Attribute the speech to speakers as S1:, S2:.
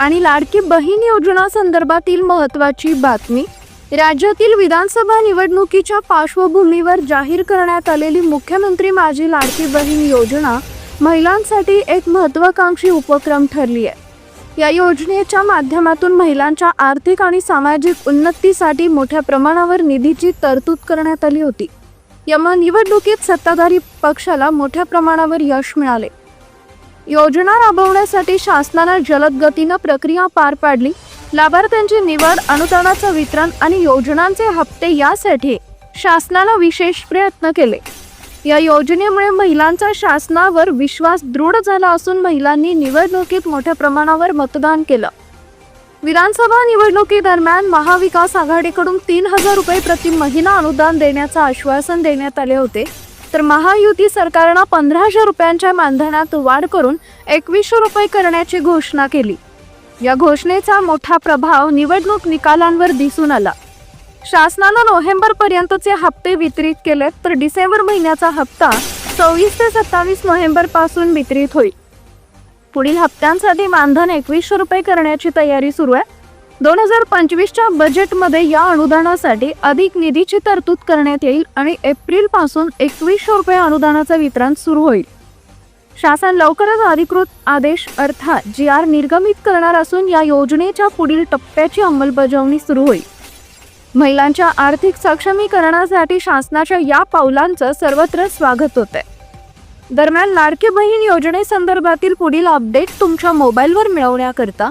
S1: आणि लाडकी बहीण योजना संदर्भातील महत्त्वाची बातमी. राज्यातील विधानसभा निवडणुकीच्या पार्श्वभूमीवर जाहीर करण्यात आलेली मुख्यमंत्री माझी लाडकी बहीण योजना महिलांसाठी एक महत्त्वाकांक्षी उपक्रम ठरली आहे. या योजनेच्या माध्यमातून महिलांच्या आर्थिक आणि सामाजिक उन्नतीसाठी मोठ्या प्रमाणावर निधीची तरतूद करण्यात आली होती. यामुळे निवडणुकीत सत्ताधारी पक्षाला मोठ्या प्रमाणावर यश मिळाले. योजना राबवण्यासाठी शासनानं जलद गतीनं प्रक्रिया पार पाडली. लाभार्थ्यांची निवड अनुदानाचं वितरण आणि योजनांचे हप्ते यासाठी शासनानं विशेष प्रयत्न केले. या योजनेमुळे महिलांचा शासनावर विश्वास दृढ झाला असून महिलांनी निवडणुकीत मोठ्या प्रमाणावर मतदान केलं. विधानसभा निवडणुकीदरम्यान महाविकास आघाडीकडून तीन हजार रुपये प्रति महिना अनुदान देण्याचं आश्वासन देण्यात आले होते. तर महायुती सरकारनं पंधराशे रुपयांच्या मानधनात वाढ करून एकवीसशे रुपये करण्याची घोषणा केली. या घोषणेचा मोठा प्रभाव निवडणूक निकालांवर दिसून आला. शासनानं नोव्हेंबर पर्यंतचे हप्ते वितरित केलेत तर डिसेंबर महिन्याचा हप्ता सव्वीस ते सत्तावीस नोव्हेंबरपासून वितरित होईल. पुढील हप्त्यांसाठी मानधन एकवीसशे रुपये करण्याची तयारी सुरू आहे. दोन हजार पंचवीसच्या बजेटमध्ये या अनुदानासाठी अधिक निधीची तरतूद करण्यात येईल आणि एप्रिलपासून एकवीसशे रुपये अनुदानाचं वितरण सुरू होईल. शासन लवकरच अधिकृत आदेश अर्थात जी आर निर्गमित करणार असून या योजनेच्या पुढील टप्प्याची अंमलबजावणी सुरू होईल. महिलांच्या आर्थिक सक्षमीकरणासाठी शासनाच्या या पावलांचं सर्वत्र स्वागत होत आहे दरम्यान लाडकी बहीण योजनेसंदर्भातील पुढील अपडेट तुमच्या मोबाईलवर मिळवण्याकरता